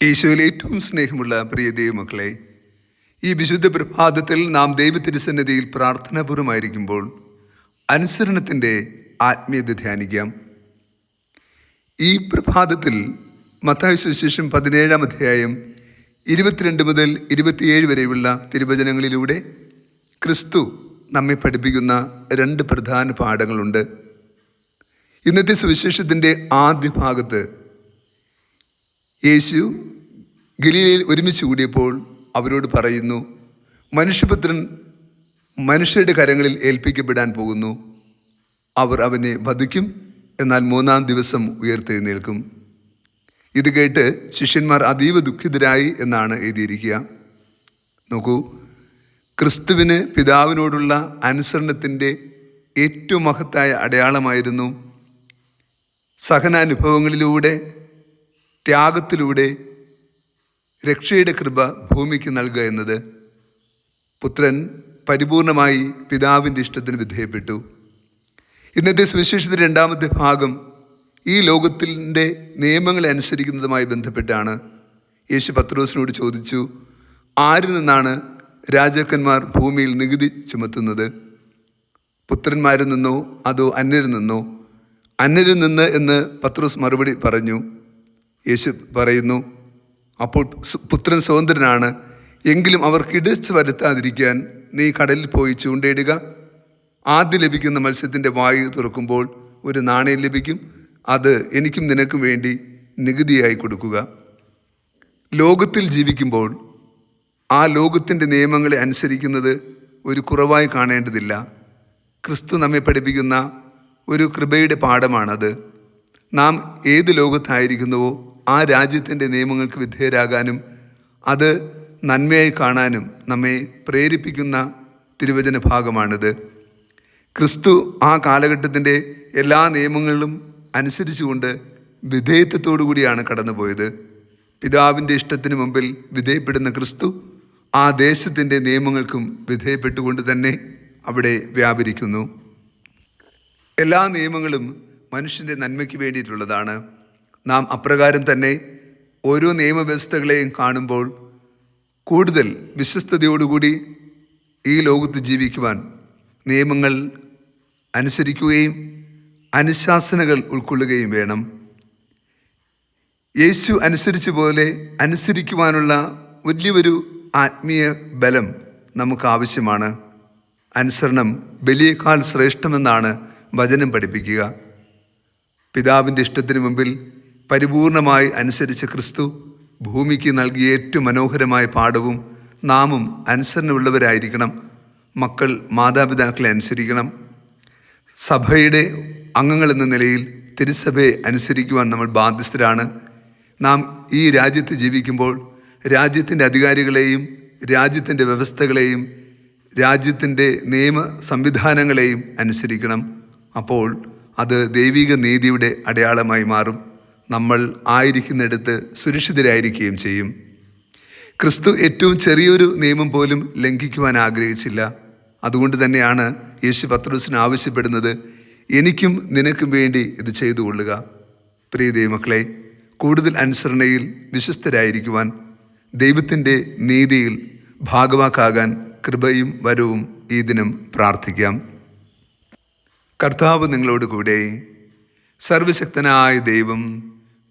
ഈശോയിൽ ഏറ്റവും സ്നേഹമുള്ള പ്രിയ ദൈവമക്കളെ ഈ വിശുദ്ധ പ്രഭാതത്തിൽ നാം ദൈവത്തിരുസന്നിധിയിൽ പ്രാർത്ഥനാപൂർവമായിരിക്കുമ്പോൾ അനുസരണത്തിന്റെ ആത്മീയത ധ്യാനിക്കാം. ഈ പ്രഭാതത്തിൽ മത്തായ സുവിശേഷം പതിനേഴാം അധ്യായം ഇരുപത്തിരണ്ട് മുതൽ ഇരുപത്തിയേഴ് വരെയുള്ള തിരുവചനങ്ങളിലൂടെ ക്രിസ്തു നമ്മെ പഠിപ്പിക്കുന്ന രണ്ട് പ്രധാന പാഠങ്ങളുണ്ട്. ഇന്നത്തെ സുവിശേഷത്തിന്റെ ആദ്യ ഭാഗത്ത് യേശു ഗലീലയിൽ ഒരുമിച്ച് കൂടിയപ്പോൾ അവരോട് പറയുന്നു മനുഷ്യപുത്രൻ മനുഷ്യരുടെ കരങ്ങളിൽ ഏൽപ്പിക്കപ്പെടാൻ പോകുന്നു. അവർ അവനെ വധിക്കും എന്നാൽ മൂന്നാം ദിവസം ഉയർത്തെഴുന്നേൽക്കും. ഇത് കേട്ട് ശിഷ്യന്മാർ അതീവ ദുഃഖിതരായി എന്നാണ് എഴുതിയിരിക്കുക. നോക്കൂ ക്രിസ്തുവിന് പിതാവിനോടുള്ള അനുസരണത്തിന്റെ ഏറ്റവും മഹത്തായ അടയാളമായിരുന്നു സഹനാനുഭവങ്ങളിലൂടെ ത്യാഗത്തിലൂടെ രക്ഷയുടെ കൃപ ഭൂമിക്ക് നൽകുക എന്നത് പുത്രൻ പരിപൂർണമായി പിതാവിന്റെ ഇഷ്ടത്തിന് വിധേയപ്പെട്ടു. ഇന്നത്തെ സുവിശേഷത്തിന്റെ രണ്ടാമത്തെ ഭാഗം ഈ ലോകത്തിന്റെ നിയമങ്ങളെ അനുസരിക്കുന്നതുമായി ബന്ധപ്പെട്ടാണ്. യേശു പത്രോസിനോട് ചോദിച്ചു ആരിൽ നിന്നാണ് രാജാക്കന്മാർ ഭൂമിയിൽ നികുതി ചുമത്തുന്നത്? പുത്രന്മാരിൽ നിന്നോ അതോ അന്യരിൽ നിന്നോ? അന്യരിൽ നിന്ന് എന്ന് പത്രോസ് മറുപടി പറഞ്ഞു യേശു പറയുന്നു അപ്പോൾ പുത്രൻ സ്വതന്ത്രനാണ്. എങ്കിലും അവർക്ക് ഇടിച്ചു വരുത്താതിരിക്കാൻ നീ കടലിൽ പോയി ചൂണ്ടയിടുക. ആദ്യം ലഭിക്കുന്ന മത്സ്യത്തിന്റെ വായു തുറക്കുമ്പോൾ ഒരു നാണയം ലഭിക്കും. അത് എനിക്കും നിനക്കും വേണ്ടി നികുതിയായി കൊടുക്കുക. ലോകത്തിൽ ജീവിക്കുമ്പോൾ ആ ലോകത്തിന്റെ നിയമങ്ങളെ അനുസരിക്കുന്നത് ഒരു കുറവായി കാണേണ്ടതില്ല. ക്രിസ്തു നമ്മെ പഠിപ്പിക്കുന്ന ഒരു കൃപയുടെ പാഠമാണത്. നാം ഏത് ലോകത്തായിരിക്കുന്നുവോ ആ രാജ്യത്തിന്റെ നിയമങ്ങൾക്ക് വിധേയരാകാനും അത് നന്മയായി കാണാനും നമ്മെ പ്രേരിപ്പിക്കുന്ന തിരുവചന ഭാഗമാണിത്. ക്രിസ്തു ആ കാലഘട്ടത്തിന്റെ എല്ലാ നിയമങ്ങളിലും അനുസരിച്ചുകൊണ്ട് വിധേയത്വത്തോടു കൂടിയാണ് കടന്നുപോയത്. പിതാവിന്റെ ഇഷ്ടത്തിന് മുമ്പിൽ വിധേയപ്പെടുന്ന ക്രിസ്തു ആ ദേശത്തിന്റെ നിയമങ്ങൾക്കും വിധേയപ്പെട്ടുകൊണ്ട് തന്നെ അവിടെ വ്യാപരിക്കുന്നു. എല്ലാ നിയമങ്ങളും മനുഷ്യന്റെ നന്മയ്ക്ക് വേണ്ടിയിട്ടുള്ളതാണ്. നാം അപ്രകാരം തന്നെ ഓരോ നിയമവ്യവസ്ഥകളെയും കാണുമ്പോൾ കൂടുതൽ വിശ്വസ്തയോടുകൂടി ഈ ലോകത്ത് ജീവിക്കുവാൻ നിയമങ്ങൾ അനുസരിക്കുകയും അനുശാസനകൾ ഉൾക്കൊള്ളുകയും വേണം. യേശു അനുസരിച്ച പോലെ അനുസരിക്കുവാനുള്ള വലിയൊരു ആത്മീയ ബലം നമുക്ക് ആവശ്യമാണ്. അനുസരണം ബലിയേക്കാൾ ശ്രേഷ്ഠമെന്നാണ് വചനം പഠിപ്പിക്കുക. പിതാവിന്റെ ഇഷ്ടത്തിന് മുമ്പിൽ പരിപൂർണമായി അനുസരിച്ച ക്രിസ്തു ഭൂമിക്ക് നൽകിയ ഏറ്റവും മനോഹരമായ പാഠവും നാമും അനുസരണമുള്ളവരായിരിക്കണം മക്കൾ മാതാപിതാക്കളെ അനുസരിക്കണം. സഭയുടെ അംഗങ്ങൾ എന്ന നിലയിൽ തിരുസഭയെ അനുസരിക്കുവാൻ നമ്മൾ ബാധ്യസ്ഥരാണ്. നാം ഈ രാജ്യത്ത് ജീവിക്കുമ്പോൾ രാജ്യത്തിന്റെ അധികാരികളെയും രാജ്യത്തിന്റെ വ്യവസ്ഥകളെയും രാജ്യത്തിന്റെ നിയമ സംവിധാനങ്ങളെയും അനുസരിക്കണം. അപ്പോൾ അത് ദൈവിക നീതിയുടെ അടയാളമായി മാറും. നമ്മൾ ആയിരിക്കുന്നിടത്ത് സുരക്ഷിതരായിരിക്കുകയും ചെയ്യും. ക്രിസ്തു ഏറ്റവും ചെറിയൊരു നിയമം പോലും ലംഘിക്കുവാൻ ആഗ്രഹിച്ചില്ല. അതുകൊണ്ട് തന്നെയാണ് യേശു പത്രോസിന് ആവശ്യപ്പെടുന്നത് എനിക്കും നിനക്കും വേണ്ടി ഇത് ചെയ്തു കൊള്ളുക. പ്രിയ ദൈവമക്കളെ കൂടുതൽ അനുസരണയിൽ വിശ്വസ്തരായിരിക്കുവാൻ ദൈവത്തിന്റെ നീതിയിൽ ഭാഗവാക്കാകാൻ കൃപയും വരവും ഈ ദിനം പ്രാർത്ഥിക്കാം. കർത്താവ് നിങ്ങളോട് കൂടെ സർവശക്തനായ ദൈവം